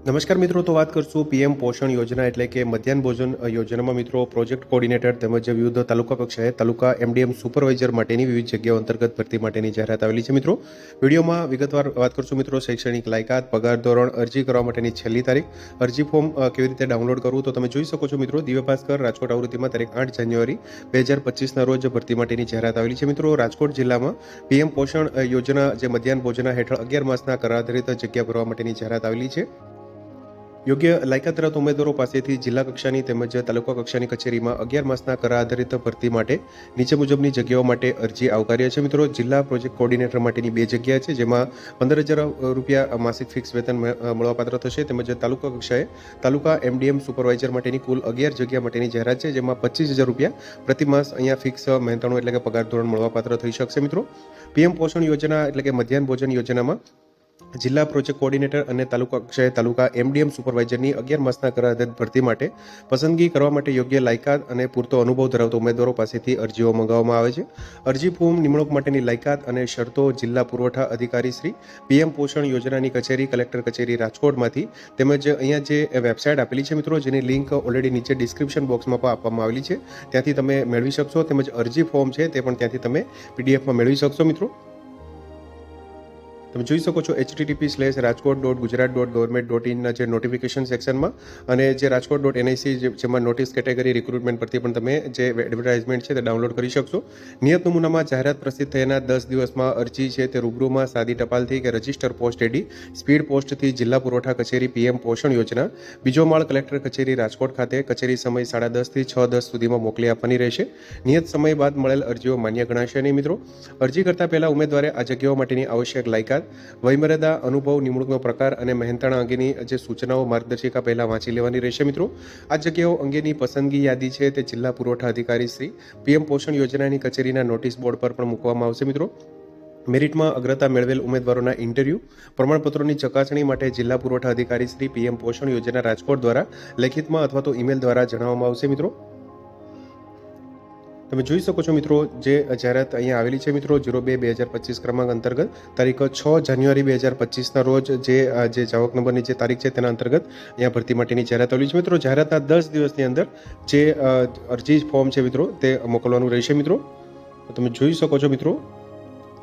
નમસ્કાર મિત્રો, તો વાત કરશું પીએમ પોષણ યોજના એટલે કે મધ્યાહન ભોજન યોજનામાં મિત્રો. પ્રોજેક્ટ કોર્ડિનેટર તેમજ વિવિધ તાલુકા કક્ષાએ તાલુકા એમડીએમ સુપરવાઇઝર માટેની વિવિધ જગ્યાઓ અંતર્ગત ભરતી માટેની જાહેરાત આવેલી છે મિત્રો. વિડીયોમાં વિગતવાર વાત કરશું મિત્રો, શૈક્ષણિક લાયકાત, પગાર ધોરણ, અરજી કરવા માટેની છેલ્લી તારીખ, અરજી ફોર્મ કેવી રીતે ડાઉનલોડ કરવું તો તમે જોઈ શકો છો મિત્રો. દિવ્ય ભાસ્કર રાજકોટ આવૃત્તિમાં તારીખ આઠ જાન્યુઆરી બે હજાર પચીસના રોજ ભરતી માટેની જાહેરાત આવેલી છે મિત્રો. રાજકોટ જિલ્લામાં પીએમ પોષણ યોજના જે મધ્યાહન ભોજના હેઠળ અગિયાર માસના કરાધારિત જગ્યા ભરવા માટેની જાહેરાત આવેલી છે. યોગ્ય લાયકાત ધરાવતા ઉમેદવારો પાસેથી જિલ્લા કક્ષાની તેમજ તાલુકા કક્ષાની કચેરીમાં અગિયાર માસના કરા આધારિત ભરતી માટે નીચે મુજબની જગ્યાઓ માટે અરજી આવકાર્ય છે. મિત્રો, જિલ્લા પ્રોજેક્ટ કોર્ડિનેટર માટેની બે જગ્યા છે, જેમાં પંદર હજાર રૂપિયા માસિક ફિક્સ વેતન મળવાપાત્ર થશે. તેમજ તાલુકા કક્ષાએ તાલુકા એમડીએમ સુપરવાઇઝર માટેની કુલ અગિયાર જગ્યા માટેની જાહેરાત છે, જેમાં પચીસ હજાર રૂપિયા પ્રતિ માસ અહીંયા ફિક્સ મહેનતાણું એટલે કે પગાર ધોરણ મળવાપાત્ર થઈ શકશે. મિત્રો, પીએમ પોષણ યોજના એટલે કે મધ્યાહન ભોજન યોજનામાં જિલ્લા પ્રોજેક્ટ કોર્ડિનેટર અને તાલુકા કક્ષાએ તાલુકા એમડીએમ સુપરવાઇઝરની અગિયાર માસના કરાર ભરતી માટે પસંદગી કરવા માટે યોગ્ય લાયકાત અને પૂરતો અનુભવ ધરાવતા ઉમેદવારો પાસેથી અરજીઓ મંગાવવામાં આવે છે. અરજી ફોર્મ નિમણૂક માટેની લાયકાત અને શરતો જિલ્લા પુરવઠા અધિકારી શ્રી પીએમ પોષણ યોજનાની કચેરી, કલેક્ટર કચેરી રાજકોટમાંથી તેમજ અહીંયા જે વેબસાઇટ આપેલી છે મિત્રો, જેની લિંક ઓલરેડી નીચે ડિસ્ક્રિપ્શન બોક્સમાં પણ આપવામાં આવેલી છે. ત્યાંથી તમે મેળવી શકશો તેમજ અરજી ફોર્મ છે તે પણ ત્યાંથી તમે પીડીએફમાં મેળવી શકશો મિત્રો. તમે જોઈ શકો છો HTTP slash Rajkot dot Gujarat dot government dot ઇનના જે નોટિફિકેશન સેક્શનમાં અને જે રાજકોટ ડોટ એનઆઈસી જેમાં નોટિસ કેટેગરી રિક્રુટમેન્ટ પરથી પણ તમે જે એડવર્ટાઇઝમેન્ટ છે તે ડાઉનલોડ કરી શકશો. નિયત નમૂનામાં જાહેરાત પ્રસિદ્ધ થયાના દસ દિવસમાં અરજી છે તે રૂબરૂમાં સાદી ટપાલથી કે રજિસ્ટર પોસ્ટ એડી સ્પીડ પોસ્ટથી જિલ્લા પુરવઠા કચેરી પીએમ પોષણ યોજના, બીજો માળ કલેક્ટર કચેરી રાજકોટ ખાતે કચેરી સમય સાડા દસથી છ દસ સુધીમાં મોકલી આપવાની રહેશે. નિયત સમય બાદ મળેલ અરજીઓ માન્ય ગણાશે નહીં મિત્રો. અરજી કરતા પહેલા ઉમેદવારે આ જગ્યાઓ માટેની આવશ્યક લાયકાત વયમર્યાદા અનુભવ નિમણૂકનો પ્રકાર અને મહેનતાણા અંગેની જે સૂચનાઓ માર્ગદર્શિકા પહેલા વાંચી લેવાની રહેશે મિત્રો. આ જગ્યાઓ અંગેની પસંદગી યાદી છે તે જિલ્લા પુરવઠા અધિકારી શ્રી પીએમ પોષણ યોજનાની કચેરીના નોટિસ બોર્ડ પર પણ મૂકવામાં આવશે મિત્રો. મેરિટમાં અગ્રતા મેળવેલ ઉમેદવારોના ઇન્ટરવ્યૂ, પ્રમાણપત્રોની ચકાસણી માટે જિલ્લા પુરવઠા અધિકારી શ્રી પીએમ પોષણ યોજના રાજકોટ દ્વારા લેખિતમાં અથવા તો ઈમેલ દ્વારા જણાવવામાં આવશે મિત્રો. તમે જોઈ શકો છો મિત્રો, જે જાહેરાત અહીંયા આવેલી છે મિત્રો, જીરો બે બે હજાર પચીસ ક્રમાંક અંતર્ગત, તારીખ છ જાન્યુઆરી બે હજાર પચીસના રોજ જે જે જાવક નંબરની જે તારીખ છે તેના અંતર્ગત અહીંયા ભરતી માટેની જાહેરાત આવેલી છે મિત્રો. જાહેરાતના દસ દિવસની અંદર જે અરજી ફોર્મ છે મિત્રો, તે મોકલવાનું રહેશે મિત્રો. તમે જોઈ શકો છો મિત્રો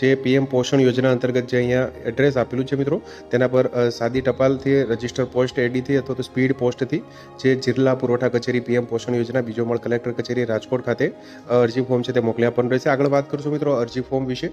જે પીએમ પોષણ યોજના અંતર્ગત જે અહીંયા એડ્રેસ આપેલું છે મિત્રો, તેના પર સાદી ટપાલથી રજિસ્ટર પોસ્ટ એડીથી અથવા તો સ્પીડ પોસ્ટથી જે જિલ્લા પુરવઠા કચેરી પીએમ પોષણ યોજના, બીજો મળ કલેક્ટર કચેરી રાજકોટ ખાતે અરજી ફોર્મ છે તે મોકલી આપવાનું રહેશે. આગળ વાત કરશું મિત્રો અરજી ફોર્મ વિશે.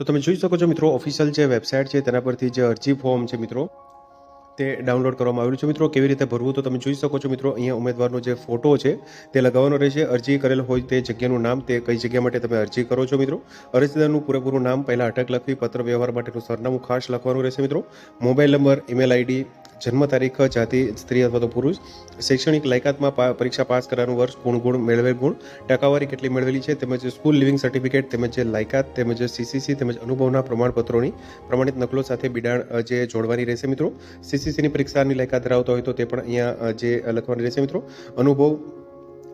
તો તમે જોઈ શકો છો મિત્રો ઓફિશિયલ જે વેબસાઇટ છે તેના પરથી જે અરજી ફોર્મ છે મિત્રો તે ડાઉનલોડ કરવામાં આવેલું છે. મિત્રો, કેવી રીતે ભરવું તો તમે જોઈ શકો છો. મિત્રો, અહીંયા ઉમેદવારનો જે ફોટો છે તે લગાવવાનો રહેશે. અરજી કરેલ હોય તે જગ્યાનું નામ તે કઈ જગ્યા માટે તમે અરજી કરો છો, મિત્રો? અરજદારનું પૂરેપૂરું નામ પહેલાં અટક લખવી, પત્ર વ્યવહાર માટેનું સરનામું ખાસ લખવાનું રહેશે, મિત્રો. મોબાઈલ નંબર ઈમેલ આઈડી જન્મ તારીખ, જાતિ, સ્ત્રી અથવા તો પુરુષ, શૈક્ષણિક લાયકાતમાં પરીક્ષા પાસ કરવાનું વર્ષ, ગુણ ગુણ, મેળવેલ ગુણ, ટકાવારી કેટલી મેળવેલી છે, તેમજ સ્કૂલ લિવિંગ સર્ટિફિકેટ, તેમજ લાયકાત, તેમજ સીસીસી તેમજ અનુભવના પ્રમાણપત્રોની પ્રમાણિત નકલો સાથે બિડાણ જે જોડવાની રહેશે મિત્રો. સીસીસીની પરીક્ષાની લાયકાત ધરાવતા હોય તો તે પણ અહીંયા જે લખવાની રહેશે મિત્રો. અનુભવ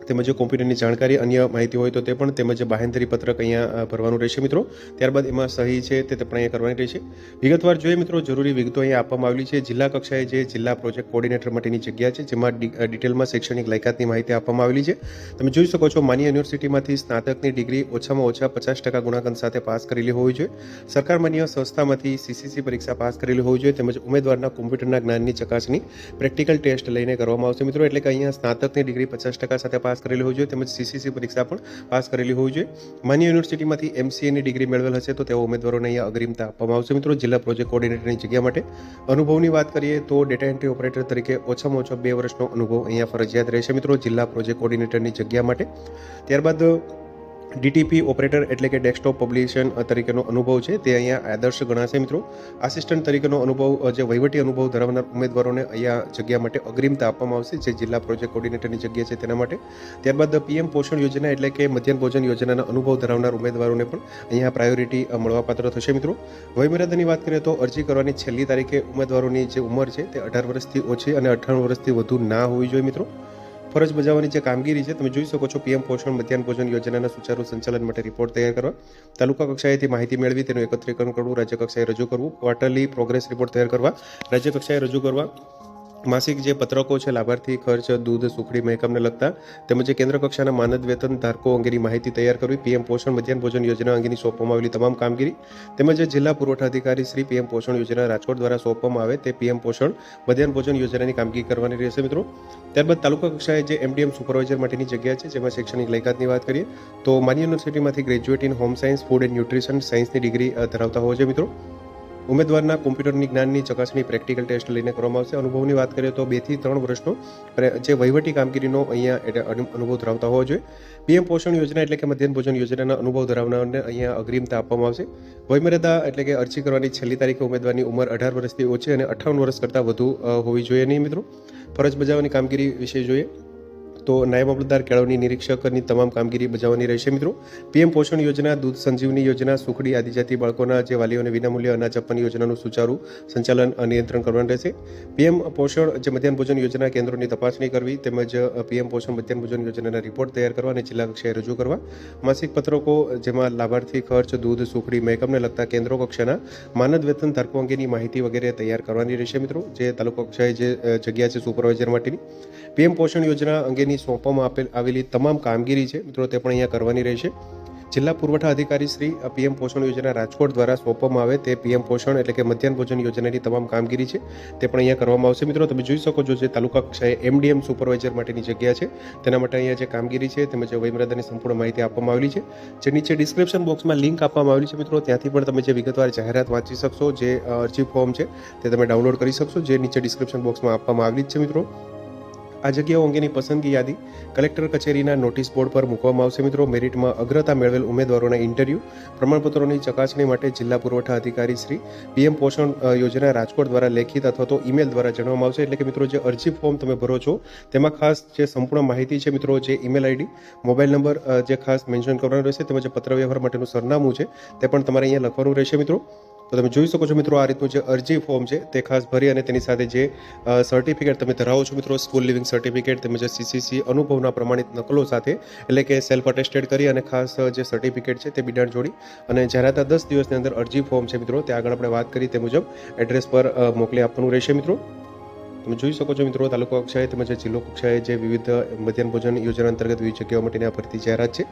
તેમજ કોમ્પ્યુટરની જાણકારી, અન્ય માહિતી હોય તો તે પણ તેમજ બાહેંધરી પત્રક અહીંયા ભરવાનું રહેશે મિત્રો. ત્યારબાદ એમાં સહી છે તે પણ અહીંયા કરવાની રહેશે. વિગતવાર જોઈએ મિત્રો, જરૂરી વિગતો અહીંયા આપવામાં આવેલી છે. જિલ્લા કક્ષાએ જે જિલ્લા પ્રોજેક્ટ કોર્ડિનેટર માટેની જગ્યા છે, જેમાં ડિટેલમાં શૈક્ષણિક લાયકાતની માહિતી આપવામાં આવેલી છે. તમે જોઈ શકો છો, માન્ય યુનિવર્સિટીમાંથી સ્નાતકની ડિગ્રી ઓછામાં ઓછા પચાસ ટકા ગુણાંકન સાથે પાસ કરેલી હોવી જોઈએ. સરકાર માન્ય સંસ્થામાંથી સીસીસી પરીક્ષા પાસ કરેલી હોવી જોઈએ. તેમજ ઉમેદવારના કોમ્પ્યુટરના જ્ઞાનની ચકાસણી પ્રેક્ટિકલ ટેસ્ટ લઈને કરવામાં આવશે મિત્રો. એટલે કે અહીંયા સ્નાતકની ડિગ્રી પચાસ ટકા સાથે પાસ કરેલી હોવી જોઈએ, તેમજ સીસીસી પરીક્ષા પણ પાસ કરેલી હોવી જોઈએ. માન્ય યુનિવર્સિટીમાંથી એમસીએની ડિગ્રી મેળવેલ હશે તો તેઓ ઉમેદવારોને અહીંયા અગ્રિમતા આપવામાં આવશે મિત્રો, જિલ્લા પ્રોજેક્ટ કોઓર્ડિનેટરની જગ્યા માટે અનુભવની વાત કરીએ તો ડેટા એન્ટ્રી ઓપરેટર તરીકે ઓછામાં ઓછો બે વર્ષનો અનુભવ અહીંયા ફરજિયાત રહેશે. મિત્રો, જિલ્લા પ્રોજેક્ટ કોઓર્ડિનેટરની જગ્યા માટે ત્યારબાદ ડીટીપી ઓપરેટર એટલે કે ડેસ્કટોપ પબ્લિશન તરીકેનો અનુભવ છે, તે અહીંયા આદર્શ ગણાશે મિત્રો. આસિસ્ટન્ટ તરીકેનો અનુભવ જે વહીવટી અનુભવ ધરાવનાર ઉમેદવારોને અહીંયા જગ્યા માટે અગ્રિમતા આપવામાં આવશે, જે જિલ્લા પ્રોજેક્ટ કોર્ડિનેટરની જગ્યા છે તેના માટે. ત્યારબાદ પીએમ પોષણ યોજના એટલે કે મધ્યાહન ભોજન યોજનાના અનુભવ ધરાવનાર ઉમેદવારોને પણ અહીંયા પ્રાયોરિટી મળવાપાત્ર થશે મિત્રો. વયમર્યાદાની વાત કરીએ તો અરજી કરવાની છેલ્લી તારીખે ઉમેદવારોની જે ઉંમર છે તે અઢાર વર્ષથી ઓછી અને અઢાર વર્ષથી વધુ ના હોવી જોઈએ મિત્રો. ફરજ બજાવવાની જે કામગીરી છે, તમે જોઈ શકો છો પીએમ પોષણ મધ્યાહન ભોજન યોજનાના સુચારુ સંચાલન માટે રિપોર્ટ તૈયાર કરવા. તાલુકા કક્ષાએથી માહિતી મેળવી, તેનું એકત્રીકરણ કરવું, રાજ્ય કક્ષાએ રજૂ કરવું ક્વાર્ટરલી પ્રોગ્રેસ રિપોર્ટ તૈયાર કરવા, રાજ્ય કક્ષાએ રજૂ કરવા. માસિક જે પત્રકો છે, લાભાર્થી ખર્ચ, દૂધ, સુખડી મહેકમને લગતા તેમજ કેન્દ્ર કક્ષાના માનદ વેતન ધારકો અંગેની માહિતી તૈયાર કરવી, પીએમ પોષણ મધ્યાહન ભોજન યોજના અંગેની સોંપવામાં આવેલી તમામ કામગીરી તેમજ જિલ્લા પુરવઠા અધિકારી શ્રી પીએમ પોષણ યોજના રાજકોટ દ્વારા સોંપવામાં આવે તે પીએમ પોષણ મધ્યાહન ભોજન યોજનાની કામગીરી કરવાની રહેશે મિત્રો. ત્યારબાદ તાલુકા કક્ષાએ જે એમડીએમ સુપરવાઇઝર માટેની જગ્યા છે, જેમાં શૈક્ષણિક લાયકાતની વાત કરીએ, તો માની યુનિવર્સિટીમાંથી graduate in home science, food and nutrition સાયન્સની ડિગ્રી ધરાવતા હોય જોઈએ મિત્રો. ઉમેદવારના કોમ્પ્યુટરની જ્ઞાનની, ચકાસણી, પ્રેક્ટિકલ ટેસ્ટ લઈને કરવામાં આવશે. અનુભવની વાત કરીએ તો બેથી ત્રણ વર્ષનો જે વહીવટી કામગીરીનો અહીંયા અનુભવ ધરાવતા હોવો જોઈએ. પીએમ પોષણ યોજના એટલે કે મધ્યાહન ભોજન યોજનાના અનુભવ ધરાવનારને અહીંયા અગ્રિમતા આપવામાં આવશે. વયમર્યાદા એટલે કે અરજી કરવાની છેલ્લી તારીખે ઉમેદવારની ઉંમર અઢાર વર્ષથી ઓછી અને અઠ્ઠાવન વર્ષ કરતાં વધુ હોવી જોઈએ નહીં મિત્રો. ફરજ બજાવવાની કામગીરી વિશે જોઈએ. તો નાયબ મામલતદાર કેળવણી નિરીક્ષકની તમામ કામગીરી બજાવવાની રહેશે મિત્રો. પીએમ પોષણ યોજના, દૂધ સંજીવની યોજના, સુખડી આદિજાતિ બાળકોના જે વાલીઓને વિનામૂલ્ય અનાજ આપવાની યોજનાનું સુચારુ સંચાલન નિયંત્રણ કરવાનું રહેશે. પીએમ પોષણ જે મધ્યાહન ભોજન યોજના કેન્દ્રોની તપાસણી કરવી તેમજ પીએમ પોષણ મધ્યાહન ભોજન યોજનાના રિપોર્ટ તૈયાર કરવા અને જિલ્લા કક્ષાએ રજૂ કરવા. માસિક પત્રકો જેમાં લાભાર્થી ખર્ચ, દૂધ, સુખડી, મહેકમને લગતા કેન્દ્રો કક્ષાના માનદ વેતન ધારકો અંગેની માહિતી વગેરે તૈયાર કરવાની રહેશે મિત્રો. જે તાલુકા કક્ષાએ જે જગ્યા છે સુપરવાઇઝર માટેની. પીએમ પોષણ યોજના અંગેની સોંપવામાં આપેલ આવેલી તમામ કામગીરી છે. મિત્રો, તે પણ અહીંયા કરવાની રહેશે. જિલ્લા પુરવઠા અધિકારી શ્રી પીએમ પોષણ યોજના રાજકોટ દ્વારા સોંપવામાં આવે તે પીએમ પોષણ એટલે કે મધ્યાહન ભોજન યોજનાની તમામ કામગીરી છે. તે પણ અહીંયા કરવામાં આવશે. મિત્રો, તમે જોઈ શકો છો જે તાલુકા કક્ષાએ એમડીએમ સુપરવાઇઝર માટેની જગ્યા છે. તેના માટે અહીંયા જે કામગીરી છે તેમજ વયમર્યાદાની સંપૂર્ણ માહિતી આપવામાં આવેલી છે. જે નીચે ડિસ્ક્રિપ્શન બોક્સમાં લિંક આપવામાં આવેલી છે. મિત્રો, ત્યાંથી પણ તમે જે વિગતવાર જાહેરાત વાંચી શકશો, જે અરજી ફોર્મ છે તે તમે ડાઉનલોડ કરી શકશો, જે નીચે ડિસ્ક્રિપ્શન બોક્સમાં આપવામાં આવેલી જ છે. મિત્રો આ જગ્યાઓ અંગેની પસંદગી યાદી કલેક્ટર કચેરીના નોટિસ બોર્ડ પર મૂકવામાં આવશે. મિત્રો, મેરિટમાં અગ્રતા મેળવેલ ઉમેદવારોના ઇન્ટરવ્યૂ, પ્રમાણપત્રોની ચકાસણી માટે જિલ્લા પુરવઠા અધિકારી શ્રી પીએમ પોષણ યોજના રાજકોટ દ્વારા લેખિત અથવા તો ઈમેલ દ્વારા જણાવવામાં આવશે. એટલે કે મિત્રો, જે અરજી ફોર્મ તમે ભરો છો, તેમાં ખાસ જે સંપૂર્ણ માહિતી છે મિત્રો, જે ઈમેલ આઈડી, મોબાઈલ નંબર જે ખાસ મેન્શન કરવાનો રહેશે, તેમજ પત્ર વ્યવહાર માટેનું સરનામું છે, તે પણ તમારે અહીંયા લખવાનું રહેશે મિત્રો. તો તમે જોઈ શકો છો મિત્રો, આ રીતનું જે અરજી ફોર્મ છે તે ખાસ ભરી અને તેની સાથે જે સર્ટિફિકેટ તમે ધરાવો છો મિત્રો સ્કૂલ લિવિંગ સર્ટિફિકેટ તેમજ સીસીસી અનુભવના પ્રમાણિત નકલો સાથે, એટલે કે સેલ્ફ અટેસ્ટેડ કરી અને ખાસ જે સર્ટિફિકેટ છે તે બિડાણ જોડી અને જ્યારે ત્યાં દસ દિવસની અંદર અરજી ફોર્મ છે મિત્રો, તે આગળ આપણે વાત કરી તે મુજબ એડ્રેસ પર મોકલી આપવાનું રહેશે મિત્રો. તમે જોઈ શકો છો મિત્રો, તાલુકા કક્ષાએ તેમજ જિલ્લો કક્ષાએ જે વિવિધ મધ્યાહન ભોજન યોજના અંતર્ગત વિવિધ જગ્યાઓ માટેની આ ભરતી જાહેરાત છે.